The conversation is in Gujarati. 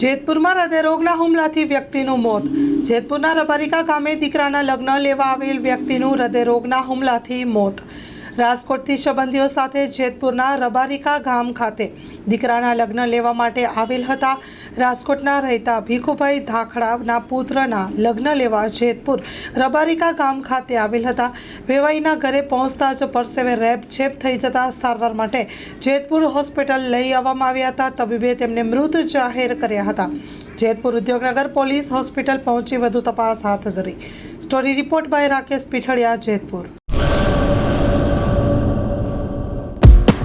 જેતપુરમાં હૃદયરોગના હુમલાથી વ્યક્તિનું મોત. જેતપુરના રબારિકા ગામે દીકરાના લગ્ન લેવા આવેલ વ્યક્તિનું હૃદયરોગના હુમલાથી મોત. રાજકોટથી સંબંધીઓ સાથે જેતપુરના રબારિકા ગામ ખાતે દીકરાના લગ્ન લેવા માટે આવેલ હતા. રાજકોટના રહેતા ભીખુભાઈ ધાખડાના પુત્રના લગ્ન લેવા જેતપુર રબારિકા ગામ ખાતે આવેલ હતા. વેવાઈના ઘરે પહોંચતા જ પરસેવે રેપ છેપ થઈ જતા સારવાર માટે જેતપુર હોસ્પિટલ લઈ આવવામાં આવ્યા હતા. તબીબે તેમને મૃત જાહેર કર્યા હતા. જેતપુર ઉદ્યોગનગર પોલીસ હોસ્પિટલ પહોંચી વધુ તપાસ હાથ ધરી. Story report by Rakesh Pithadiya Jetpur.